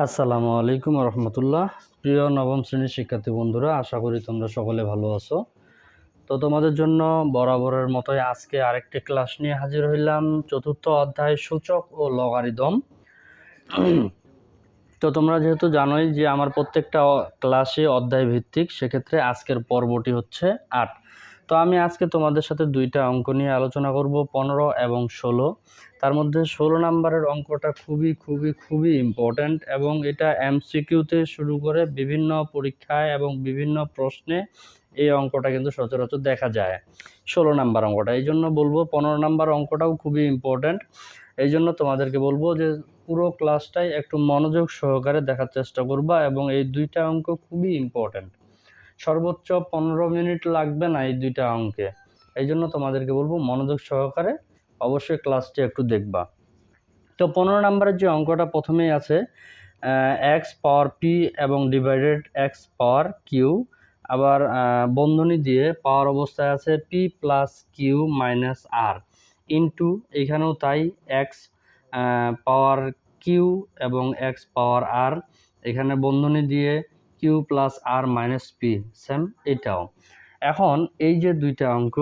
আসসালামু আলাইকুম রহমতুল্লাহ। প্রিয় নবম শ্রেণির শিক্ষার্থী বন্ধুরা, আশা করি তোমরা সকলে ভালো আছো। তো তোমাদের জন্য বরাবরের মতোই আজকে আরেকটি ক্লাস নিয়ে হাজির হইলাম। চতুর্থ অধ্যায় সূচক ও লগারিদম। তো তোমরা যেহেতু জানোই যে আমার প্রত্যেকটা ক্লাসে অধ্যায় ভিত্তিক সেক্ষেত্রে আজকের পর্বটি হচ্ছে আট। তো আমি আজকে তোমাদের সাথে দুইটা অঙ্ক নিয়ে আলোচনা করব, পনেরো এবং ষোলো। তার মধ্যে ষোলো নাম্বারের অঙ্কটা খুবই খুবই খুবই ইম্পর্ট্যান্ট এবং এটা এমসিকিউতে শুরু করে বিভিন্ন পরীক্ষায় এবং বিভিন্ন প্রশ্নে এই অঙ্কটা কিন্তু সচরাচর দেখা যায়। ষোলো নাম্বার অঙ্কটা, এই জন্য বলব পনেরো নাম্বার অঙ্কটাও খুবই ইম্পর্ট্যান্ট এই জন্য তোমাদেরকে বলব যে পুরো ক্লাসটাই একটু মনোযোগ সহকারে দেখার চেষ্টা করবা এবং এই দুইটা অঙ্ক খুবই ইম্পর্ট্যান্ট সর্বোচ্চ পনেরো মিনিট লাগবে না এই দুইটা অঙ্কে। এই জন্য তোমাদেরকে বলব মনোযোগ সহকারে অবশ্যই ক্লাসটি একটু দেখবা। তো পনেরো নাম্বারের যে অঙ্কটা প্রথমেই আছে এক্স পাওয়ার পি এবং ডিভাইডেড এক্স পাওয়ার কিউ আবার বন্ধনী দিয়ে পাওয়ার অবস্থায় আছে p plus q minus r into এখানেও তাই এক্স পাওয়ার কিউ এবং এক্স পাওয়ার আর এখানে বন্ধনী দিয়ে q plus r minus p same এটাও। এখন এই যে দুইটা অঙ্ক,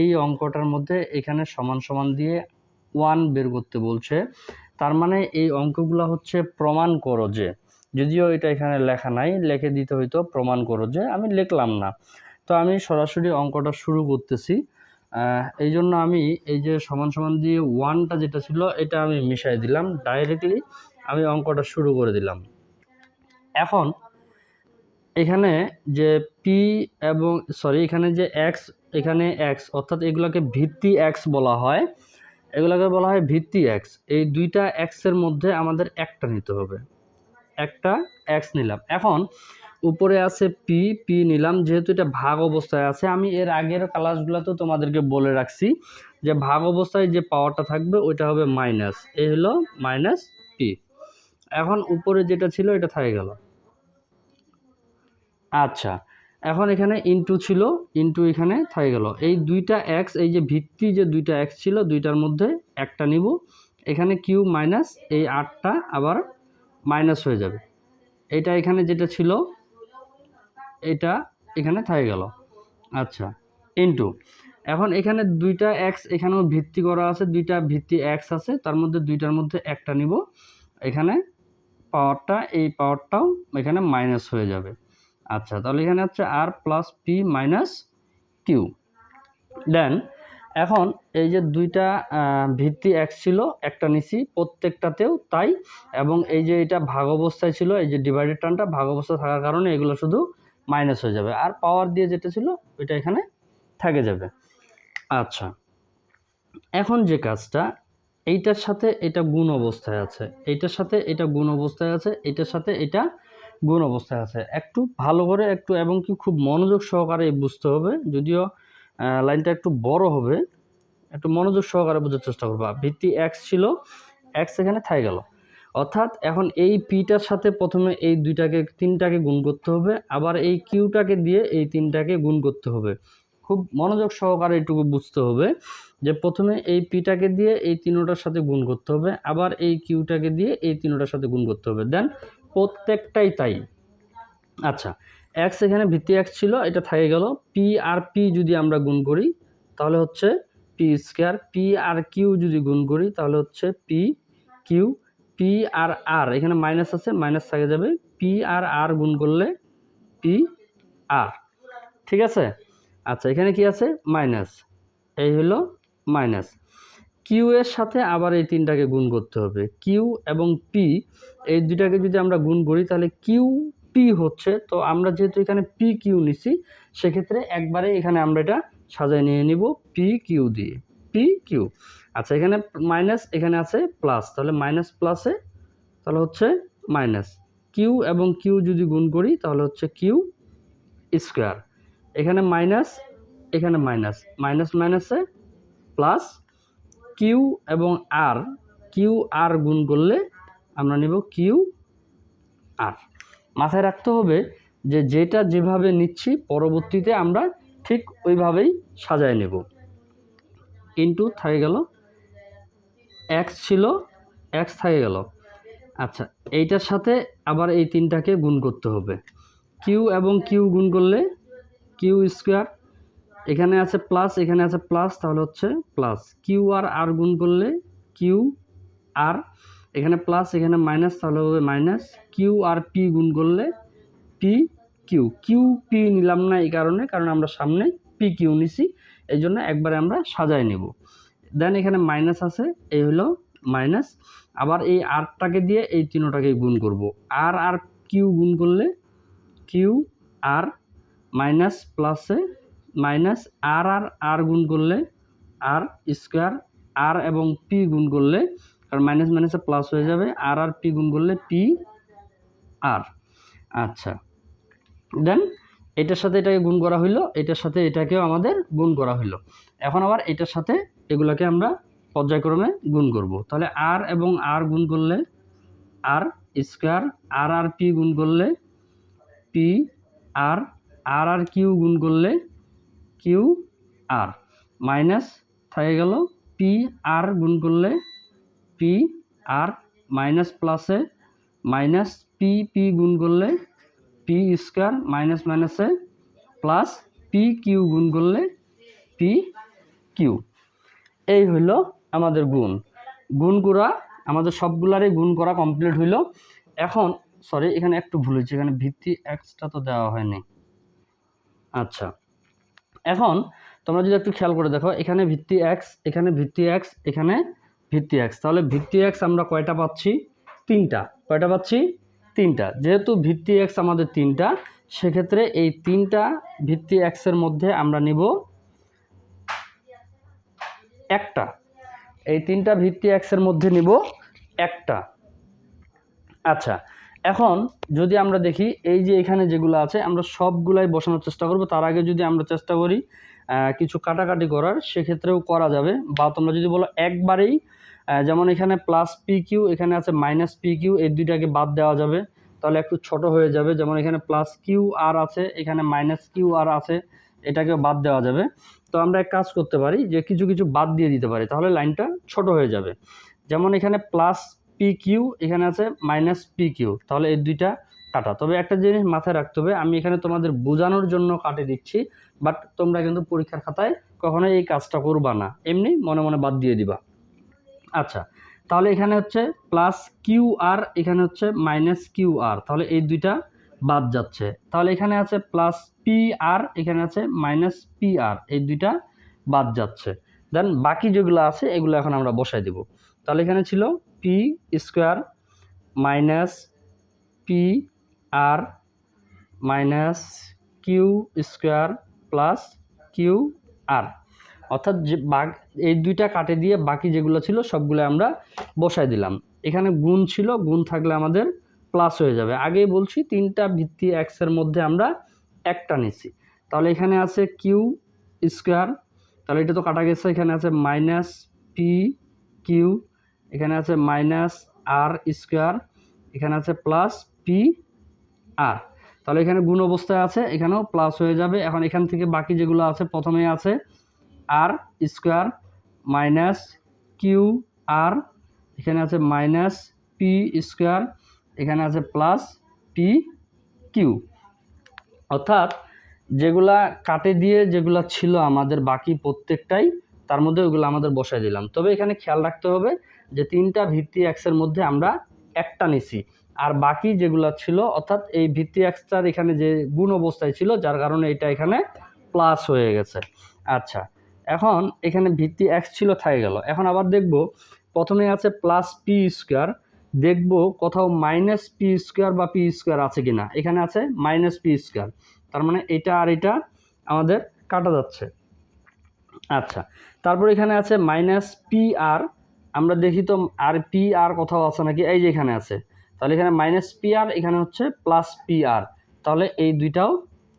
এই অঙ্কটার মধ্যে এখানে সমান সমান দিয়ে ওয়ান বের করতে বলছে। তার মানে এই অঙ্কগুলো হচ্ছে প্রমাণ করো যে, যদিও এটা এখানে লেখা নাই, লিখে দিতে হয়তো প্রমাণ করো যে, আমি লিখলাম না। তো আমি সরাসরি অঙ্কটা শুরু করতেছি। এই জন্য আমি এই যে সমান সমান দিয়ে ওয়ানটা যেটা ছিল, এটা আমি মিশাই দিলাম ডাইরেক্টলি আমি অঙ্কটা শুরু করে দিলাম। এখন এখানে যে পি এবং সরি এখানে যে এক্স এখানে এক্স অর্থাৎ এগুলোকে ভিত্তি এক্স বলা হয়। এগুলোকে বলা হয় ভিত্তি এক্স এই দুইটা এক্সের মধ্যে আমাদের একটা নিতে হবে। একটা এক্স নিলাম। এখন, উপরে আছে পি পি নিলাম। যেহেতু এটা ভাগ অবস্থায় আছে, আমি এর আগের ক্লাসগুলোতেও তোমাদেরকে বলে রাখছি যে ভাগ অবস্থায় যে পাওয়ারটা থাকবে, ওইটা হবে মাইনাস এই হলো মাইনাস পি এখন উপরে যেটা ছিল, এটা থাকে গেল। আচ্ছা এখন এখানে ইনটু ছিল ইনটু এখানে থাকে গেল। এই দুইটা এক্স এই যে ভিত্তি যে দুইটা এক্স ছিল, দুইটার মধ্যে একটা নিব। এখানে কিউ মাইনাস এই আটটা আবার মাইনাস হয়ে যাবে। এটা এখানে যেটা ছিল, এটা এখানে থাকে গেল। আচ্ছা ইনটু এখন এখানে দুইটা এক্স এখানেও ভিত্তি করা আছে, দুইটা ভিত্তি এক্স আছে, তার মধ্যে দুইটার মধ্যে একটা নিব। এখানে পাওয়ারটা এই পাওয়ারটাও এখানে মাইনাস হয়ে যাবে। আচ্ছা তাহলে এখানে হচ্ছে r plus p minus q then এখন এই যে দুইটা ভিত্তি এক ছিল, একটা নিছি প্রত্যেকটাতেও তাই, এবং এই যে এটা ভাগ অবস্থায় ছিল, এই যে ডিভাইডেড টার্মটা ভাগ অবস্থায় থাকার কারণে এগুলো শুধু মাইনাস হয়ে যাবে। আর পাওয়ার দিয়ে যেটা ছিল, ওইটা এখানে থেকে যাবে। আচ্ছা এখন যে কাজটা, এইটার সাথে এটা গুণ অবস্থায় আছে, এইটার সাথে এটা গুণ অবস্থায় আছে এটার সাথে এটা গুণ অবস্থায় আছে। একটু ভালো করে একটু এবং কি খুব মনোযোগ সহকারে বুঝতে হবে। যদিও লাইনটা একটু বড় হবে, একটু মনোযোগ সহকারে বোঝার চেষ্টা করবা। ভিত্তি এক্স ছিল এক্স এখানে থাই গেল। অর্থাৎ এখন এই পিটার সাথে প্রথমে এই দুইটাকে, তিনটাকে গুণ করতে হবে। আবার এই কিউটাকে দিয়ে এই তিনটাকে গুণ করতে হবে। খুব মনোযোগ সহকারে এটুকু বুঝতে হবে যে প্রথমে এই পিটাকে দিয়ে এই তিনোটার সাথে গুণ করতে হবে। আবার এই কিউটাকে দিয়ে এই তিনোটার সাথে গুণ করতে হবে। দেন প্রত্যেকটাই তাই। আচ্ছা এক্স এখানে ভিত্তি এক্স ছিল, এটা থাকে গেল পি আর পি যদি আমরা গুণ করি, তাহলে হচ্ছে p square p r q যদি গুণ করি, তাহলে হচ্ছে পি কিউ পি আর আর এখানে মাইনাস আছে মাইনাস থাকে যাবে পি আর আর গুণ করলে পি আর ঠিক আছে? আচ্ছা এখানে কি আছে? মাইনাস এই হলো মাইনাস কিউ এর সাথে আবার এই তিনটাকে গুণ করতে হবে। কিউ এবং পি এই দুইটাকে যদি আমরা গুণ করি, তাহলে কিউ পি হচ্ছে, তো আমরা যেহেতু এখানে পি কিউ নিছি, সেক্ষেত্রে একবারে এখানে আমরা এটা সাজায় নিয়ে নিব পি কিউ দিয়ে। পি কিউ আচ্ছা এখানে মাইনাস এখানে আছে প্লাস তাহলে মাইনাস প্লাসে তাহলে হচ্ছে মাইনাস কিউ এবং কিউ যদি গুণ করি, তাহলে হচ্ছে কিউ স্কোয়ার এখানে মাইনাস এখানে মাইনাস মাইনাস মাইনাসে প্লাস কিউ এবং আর কিউ আর গুণ করলে আমরা নিব কিউ আর মাথায় রাখতে হবে যে যেটা যেভাবে নিচ্ছি পরবর্তীতে আমরা ঠিক ওইভাবেই সাজায় নেব। ইনটু থাকে গেল এক্স ছিল এক্স থাকে গেল। আচ্ছা এইটার সাথে আবার এই তিনটাকে গুণ করতে হবে। কিউ এবং কিউ গুণ করলে কিউ স্কোয়ার এখানে আছে প্লাস এখানে আছে প্লাস তাহলে হচ্ছে প্লাস কিউ আর আর গুণ করলে কিউ আর এখানে প্লাস এখানে মাইনাস তাহলে হবে মাইনাস কিউ আর পি গুণ করলে পি কিউ কিউ পি নিলাম না এই কারণে, কারণ আমরা সামনে পি কিউ নিছি, এই জন্য একবারে আমরা সাজাই নেব। দেন এখানে মাইনাস আছে, এই হলো মাইনাস আবার এই আরটাকে দিয়ে এই তিনোটাকে গুণ করব। আর আর কিউ গুণ করলে কিউ আর মাইনাস প্লাসে মাইনাস আর আর আর গুণ করলে আর স্কোয়ার, আর এবং পি গুণ করলে, কারণ মাইনাস মাইনাসে প্লাস হয়ে যাবে, আর আর পি গুণ করলে পি আর আচ্ছা। দেন এটার সাথে এটাকে গুণ করা হইল, এটার সাথে এটাকেও আমাদের গুণ করা হইল। এখন আবার এটার সাথে এগুলোকে আমরা পর্যায়ক্রমে গুণ করব। তাহলে আর এবং আর গুণ করলে আর স্কোয়ার, আর আর পি গুণ করলে পি আর আর আর কিউ গুণ করলে কিউ আর। মাইনাস থেকে গেল পি আর গুণ করলে পি আর মাইনাস প্লাসে মাইনাস পি পি গুণ করলে পি স্কোয়ার মাইনাস মাইনাসে প্লাস পি কিউ গুণ করলে পি কিউ। এই হইল আমাদের গুণ। গুণ করা আমাদের সবগুলারই গুণ করা কমপ্লিট হইল। এখন সরি এখানে একটু ভুল হয়েছে, এখানে ভিত্তি এক্সটা তো দেওয়া হয়নি। আচ্ছা। এখন তোমরা যদি একটু খেয়াল করে দেখো, এখানে ভিত্তি এক্স এখানে ভিত্তি এক্স এখানে ভিত্তি এক্স তাহলে ভিত্তি এক্স আমরা কয়টা পাচ্ছি? তিনটা। কয়টা পাচ্ছি? তিনটা। যেহেতু ভিত্তি এক্স আমাদের তিনটা, সেক্ষেত্রে এই তিনটা ভিত্তি এক্সের মধ্যে আমরা নিব একটা। এই তিনটা ভিত্তি এক্সের মধ্যে নিব একটা। আচ্ছা এখন যদি আমরা দেখি, এই যে এখানে যেগুলো আছে, আমরা সবগুলাই বসানোর চেষ্টা করব। তার আগে যদি আমরা চেষ্টা করি কিছু কাটাকাটি করার, সেক্ষেত্রেও করা যাবে। বা তোমরা যদি বলো একবারেই যেমন এখানে প্লাস পি কিউ এখানে আছে মাইনাস পি কিউ এই দুইটাকে বাদ দেওয়া যাবে। তাহলে একটু ছোট হয়ে যাবে। যেমন এখানে প্লাস কিউ আর আছে, এখানে মাইনাস কিউ আর আছে, এটাকেও বাদ দেওয়া যাবে। তো আমরা এক কাজ করতে পারি যে কিছু কিছু বাদ দিয়ে দিতে পারি। তাহলে লাইনটা ছোট হয়ে যাবে। যেমন এখানে প্লাস পি কিউ এখানে আছে মাইনাস পি কিউ তাহলে এই দুইটা কাটা। তবে একটা জিনিস মাথায় রাখতে হবে, আমি এখানে তোমাদের বোঝানোর জন্য কাটে দিচ্ছি বাট তোমরা কিন্তু পরীক্ষার খাতায় কখনোই এই কাজটা করবা না। এমনি মনে মনে বাদ দিয়ে দিবা। আচ্ছা তাহলে এখানে হচ্ছে প্লাস কিউ আর এখানে হচ্ছে মাইনাস কিউ আর তাহলে এই দুইটা বাদ যাচ্ছে। তাহলে এখানে আছে প্লাস পি আর এখানে আছে মাইনাস পি আর এই দুইটা বাদ যাচ্ছে। দেন বাকি যেগুলো আছে, এগুলো এখন আমরা বসাই দেব। তাহলে এখানে ছিল p square minus p r minus q square plus q r. অর্থাৎ যে বাঘ এই দুইটা কাটে দিয়ে বাকি যেগুলো ছিল সবগুলো আমরা বসাই দিলাম। এখানে গুণ ছিল, গুণ থাকলে আমাদের প্লাস হয়ে যাবে। আগেই বলছি, তিনটা ভিত্তি এক্সের মধ্যে আমরা একটা নিছি তাহলে এখানে আছে কিউ স্কোয়ার, তাহলে এটা তো কাটা গেছে, এখানে আছে মাইনাস পি কিউ এখানে আছে মাইনাস আর স্কোয়ার, এখানে আছে প্লাস পি আর। তাহলে এখানে গুণ অবস্থায় আছে, এখানেও প্লাস হয়ে যাবে। এখন এখান থেকে বাকি যেগুলো আছে, প্রথমে আছে r square minus q r, এখানে আছে মাইনাস পি স্কোয়ার, এখানে আছে প্লাস পি কিউ। অর্থাৎ যেগুলা কাটে দিয়ে যেগুলা ছিল আমাদের বাকি প্রত্যেকটাই, তার মধ্যে ওগুলো আমাদের বসাই দিলাম। তবে এখানে খেয়াল রাখতে হবে যে তিনটা ভিত্তি এক্সের মধ্যে আমরা একটা নিছি। আর বাকি যেগুলো ছিল, অর্থাৎ এই ভিত্তি এক্সটার এখানে যে গুণ অবস্থায় ছিল, যার কারণে এটা এখানে প্লাস হয়ে গেছে। আচ্ছা এখন এখানে ভিত্তি এক্স ছিল থাকে গেল। এখন আবার দেখব, প্রথমে আছে প্লাস পি স্কোয়ার দেখব কোথাও মাইনাস পি স্কোয়ার বা পি স্কোয়ার আছে কি না এখানে আছে মাইনাস পি স্কোয়ার তার মানে এটা আর এটা আমাদের কাটা যাচ্ছে। আচ্ছা তারপর এখানে আছে মাইনাস পি আর আমরা দেখি তো আর পি আর কোথাও আছে নাকি? এই যে এখানে আছে। তাহলে এখানে মাইনাস পি আর এখানে হচ্ছে প্লাস পি আর তাহলে এই দুইটাও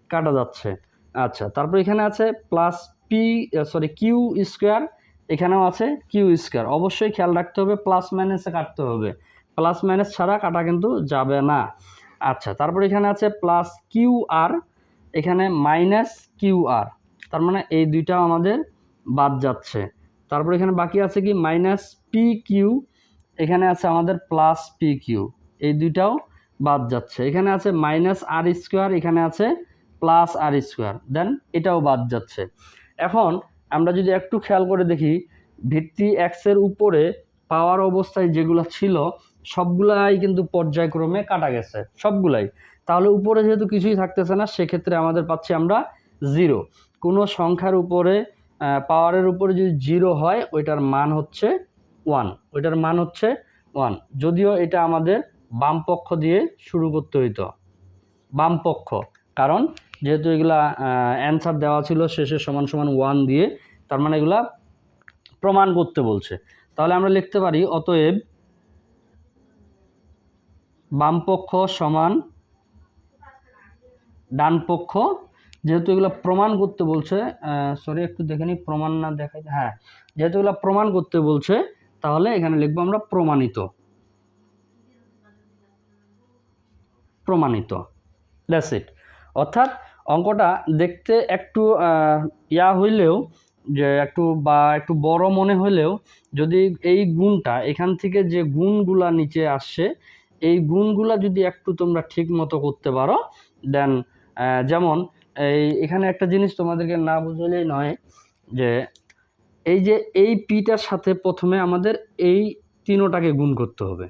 কাটা যাচ্ছে। আচ্ছা তারপর এখানে আছে plus p sorry q square এখানেও আছে কিউ স্কোয়ার অবশ্যই খেয়াল রাখতে হবে প্লাস মাইনাসে কাটতে হবে। প্লাস মাইনাস ছাড়া কাটা কিন্তু যাবে না। আচ্ছা তারপর এখানে আছে প্লাস কিউ আর এখানে মাইনাস কিউ আর তার মানে এই দুইটাও আমাদের বাদ যাচ্ছে। তারপর এখানে বাকি আছে কি? মাইনাস পি কিউ এখানে আছে আমাদের প্লাস পি কিউ এই দুইটাও বাদ যাচ্ছে। এখানে আছে মাইনাস আর স্কোয়ার এখানে আছে প্লাস আর স্কোয়ার দেন এটাও বাদ যাচ্ছে। এখন আমরা যদি একটু খেয়াল করে দেখি, ভিত্তি এক্সের উপরে পাওয়ার অবস্থায় যেগুলো ছিল, সবগুলাই কিন্তু পর্যায়ক্রমে কাটা গেছে, সবগুলাই। তাহলে উপরে যেহেতু কিছুই থাকতেছে না, সেক্ষেত্রে আমাদের পাচ্ছি আমরা জিরো কোনো সংখ্যার উপরে পাওয়ারের উপরে যদি জিরো হয়, ওইটার মান হচ্ছে ওয়ান ওইটার মান হচ্ছে ওয়ান যদিও এটা আমাদের বাম পক্ষ দিয়ে শুরু করতে হইতো। বাম পক্ষ, কারণ যেহেতু এগুলা অ্যান্সার দেওয়া ছিল শেষে সমান সমান ওয়ান দিয়ে, তার মানে এগুলা প্রমাণ করতে বলছে। তাহলে আমরা লিখতে পারি, অতএব বাম পক্ষ সমান ডান পক্ষ, যেহেতু এগুলো প্রমাণ করতে বলছে সরি একটু দেখে নিই প্রমাণ না দেখাই হ্যাঁ যেহেতু এগুলো প্রমাণ করতে বলছে তাহলে এখানে লিখব আমরা প্রমাণিত। প্রমাণিত। দ্যাটস ইট অর্থাৎ অঙ্কটা দেখতে একটু ইয়া হইলেও, যে একটু বা একটু বড় মনে হলেও যদি এই গুণটা, এখান থেকে যে গুণগুলা নিচে আসছে, এই গুণগুলা যদি একটু তোমরা ঠিক মতো করতে পারো দেন যেমন এই এখানে একটা জিনিস তোমাদেরকে না বুঝলেই নয় যে এই যে এই পিটার সাথে প্রথমে আমাদের এই তিনোটাকে গুণ করতে হবে।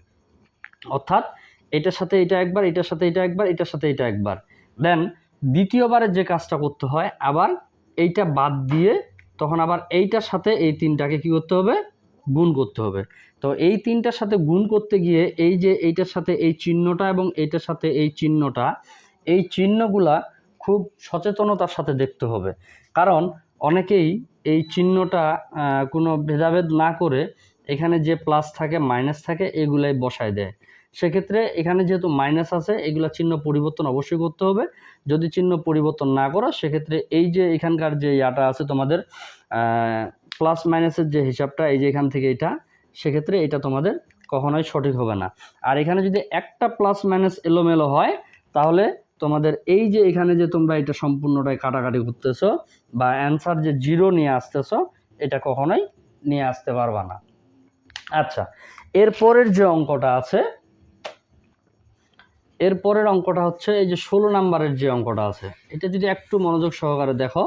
অর্থাৎ এটার সাথে এটা একবার, এটার সাথে এটা একবার, এটার সাথে এটা একবার। দেন দ্বিতীয়বারে যে কাজটা করতে হয়, আবার এইটা বাদ দিয়ে তখন আবার এইটার সাথে এই তিনটাকে কি করতে হবে? গুণ করতে হবে। তো এই তিনটার সাথে গুণ করতে গিয়ে এই যে এইটার সাথে এই চিহ্নটা এবং এইটার সাথে এই চিহ্নটা, এই চিহ্নগুলা খুব সচেতনতার সাথে দেখতে হবে। কারণ অনেকেই এই চিহ্নটা কোনো ভেদাভেদ না করে এখানে যে প্লাস থাকে মাইনাস থাকে, এগুলাই বসায় দেয়। সেক্ষেত্রে এখানে যেহেতু মাইনাস আছে, এগুলা চিহ্ন পরিবর্তন অবশ্যই করতে হবে। যদি চিহ্ন পরিবর্তন না করো, সেক্ষেত্রে এই যে এখানকার যে ইয়াটা আছে তোমাদের প্লাস মাইনাসের যে হিসাবটা, এই যে এখান থেকে এটা, সেক্ষেত্রে এটা তোমাদের কখনোই সঠিক হবে না। আর এখানে যদি একটা প্লাস মাইনাস এলোমেলো হয়, তাহলে তোমাদের এই যে এখানে যে তোমরা এটা সম্পূর্ণটাই কাটাকাটি করতেছো বা অ্যান্সার যে জিরো নিয়ে আসতেছো, এটা কখনোই নিয়ে আসতে পারবা না। আচ্ছা এরপরের যে অঙ্কটা আছে এরপরের অঙ্কটা হচ্ছে এই যে ষোলো নাম্বারের যে অঙ্কটা আছে। এটা যদি একটু মনোযোগ সহকারে দেখো,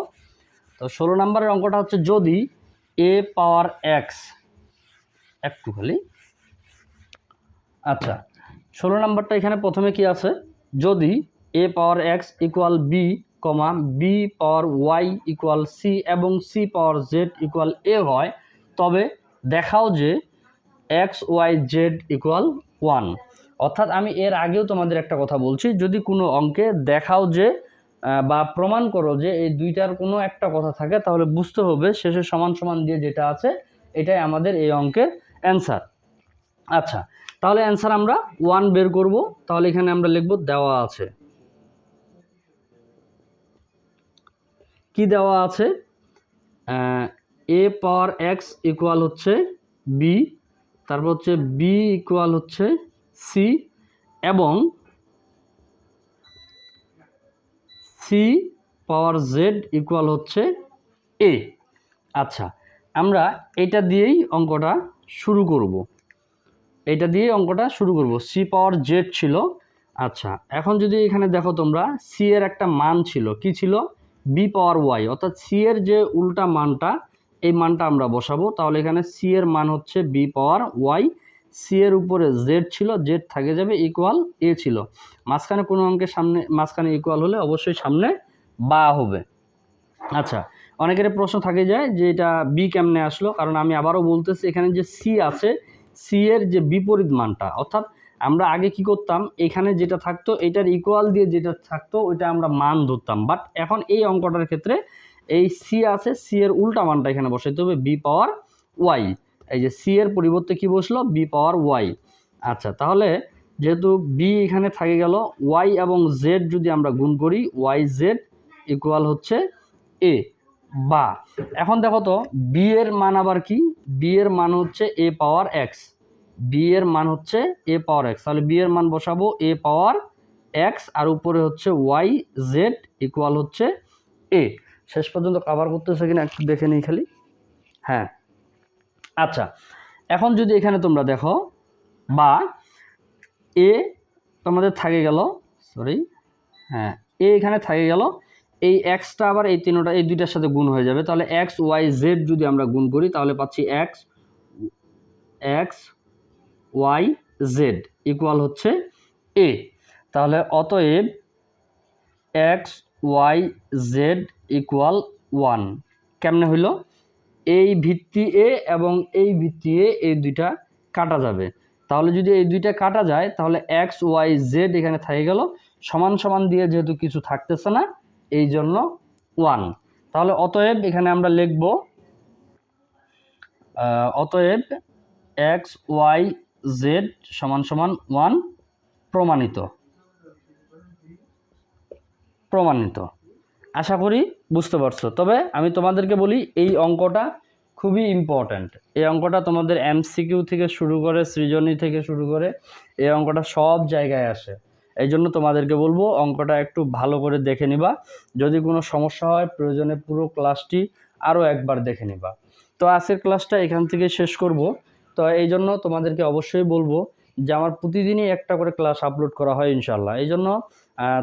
তো ষোলো নাম্বারের অঙ্কটা হচ্ছে যদি এ পাওয়ার এক্স একটু খালি। আচ্ছা ষোলো নাম্বারটা এখানে প্রথমে কি আছে? যদি a power x equal b comma b power y equal c এবং c power z equal a হয়, তবে দেখাও যে x y z equal one অর্থাৎ আমি এর আগেও তোমাদের একটা কথা বলছি, যদি কোনো অঙ্কে দেখাও যে বা প্রমাণ করো যে এই দুইটার কোনো একটা কথা থাকে, তাহলে বুঝতে হবে শেষে সমান সমান দিয়ে যেটা আছে, এটাই আমাদের এই অঙ্কের অ্যান্সার আচ্ছা তাহলে অ্যান্সার আমরা ওয়ান বের করব, তাহলে এখানে আমরা লিখব দেওয়া আছে। কি দেওয়া আছে? এ পাওয়ার এক্স ইকুয়াল হচ্ছে বি তারপর হচ্ছে বি ইকুয়াল হচ্ছে সি এবং সি পাওয়ার জেড ইকুয়াল হচ্ছে এ আচ্ছা আমরা এটা দিয়েই অঙ্কটা শুরু করব। এটা দিয়ে অঙ্কটা শুরু করব। সি পাওয়ার জেড ছিল। আচ্ছা এখন যদি এখানে দেখো তোমরা সি এর একটা মান ছিল। কি ছিল? বি পাওয়ার ওয়াই অর্থাৎ সি এর যে উল্টা মানটা, এই মানটা আমরা বসাবো। তাহলে এখানে সি এর মান হচ্ছে বি পাওয়ার ওয়াই সি এর উপরে জেড ছিল জেড থাকে যাবে ইকুয়াল এ ছিল। মাঝখানে কোনো অঙ্কের সামনে, মাঝখানে ইকুয়াল হলে অবশ্যই সামনে বা হবে। আচ্ছা অনেকের প্রশ্ন থাকে যায় যে এটা বি কেমনে আসলো? কারণ আমি আবারও বলতেছি, এখানে যে সি আছে সি এর যে বিপরীত মানটা, অর্থাৎ আমরা আগে কি করতাম? এখানে যেটা থাকতো, এটার ইকুয়াল দিয়ে যেটা থাকতো, ওইটা আমরা মান ধরতাম। বাট এখন এই অঙ্কটার ক্ষেত্রে এই সি আছে সি এর উল্টা মানটা এখানে বসাইতে হবে বি পাওয়ার ওয়াই এই যে সি এর পরিবর্তে কি বসল? বি পাওয়ার ওয়াই আচ্ছা তাহলে যেহেতু বি এখানে থাকে গেল ওয়াই এবং জেড যদি আমরা গুণ করি ওয়াই জেড ইকুয়াল হচ্ছে এ বা, এখন দেখো তো বি এর মান আবার কি? বি এর মান হচ্ছে এ পাওয়ার এক্স বি এর মান হচ্ছে এ পাওয়ার এক্স তাহলে বি এর মান বসাবো এ পাওয়ার এক্স আর উপরে হচ্ছে ওয়াই জেড ইকুয়াল হচ্ছে এ শেষ পর্যন্ত কভার করতেছে কিনা একটু দেখে নিই খালি। হ্যাঁ। আচ্ছা এখন যদি এখানে তোমরা দেখো, বা এ তোমাদের থাকে গেল সরি হ্যাঁ এ এখানে থাকে গেল, এই এক্সটা আবার এই তিনটা, এই দুইটার সাথে গুণ হয়ে যাবে। তাহলে এক্স ওয়াই জেড যদি আমরা গুণ করি, তাহলে পাচ্ছি x x y z equal হচ্ছে এ। তাহলে অতএব x y z equal one. কেমনে হইল? এই ভিত্তি এ এবং এই ভিত্তি এ, এই দুইটা কাটা যাবে। তাহলে যদি এই দুইটা কাটা যায়, তাহলে এক্স ওয়াই জেড এখানে থাকে গেল। সমান সমান দিয়ে যেহেতু কিছু থাকতেছে না, এই জন্য ওয়ান। তাহলে অতএব এখানে আমরা লিখব অতএব এক্স ওয়াই জেড সমান সমান ওয়ান প্রমাণিত। প্রমাণিত। আশা করি বুঝতে পারছ। তবে আমি তোমাদেরকে বলি, এই অঙ্কটা খুবই ইম্পর্ট্যান্ট এই অঙ্কটা তোমাদের এমসিকিউ থেকে শুরু করে, সৃজনী থেকে শুরু করে, এই অঙ্কটা সব জায়গায় আসে। এই জন্য তোমাদেরকে বলব, অঙ্কটা একটু ভালো করে দেখে নিবা। যদি কোনো সমস্যা হয়, প্রয়োজনে পুরো ক্লাসটি আরও একবার দেখে নিবা। তো আজকের ক্লাসটা এখান থেকে শেষ করব। তো এই জন্য তোমাদেরকে অবশ্যই বলব যে আমার প্রতিদিনই একটা করে ক্লাস আপলোড করা হয় ইনশাল্লাহ এই জন্য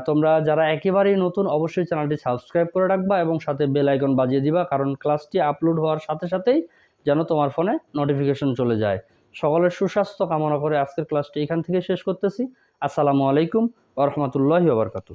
তোমরা যারা একেবারেই নতুন, অবশ্যই চ্যানেলটি সাবস্ক্রাইব করে রাখবা এবং সাথে বেল আইকন বাজিয়ে দিবা, কারণ ক্লাসটি আপলোড হওয়ার সাথে সাথেই যেন তোমার ফোনে নোটিফিকেশন চলে যায়। সকলের সুস্বাস্থ্য কামনা করে আজকের ক্লাসটি এখান থেকে শেষ করতেছি। আসসালামু আলাইকুম ওরহমতুল্লাহি ওবরকাতু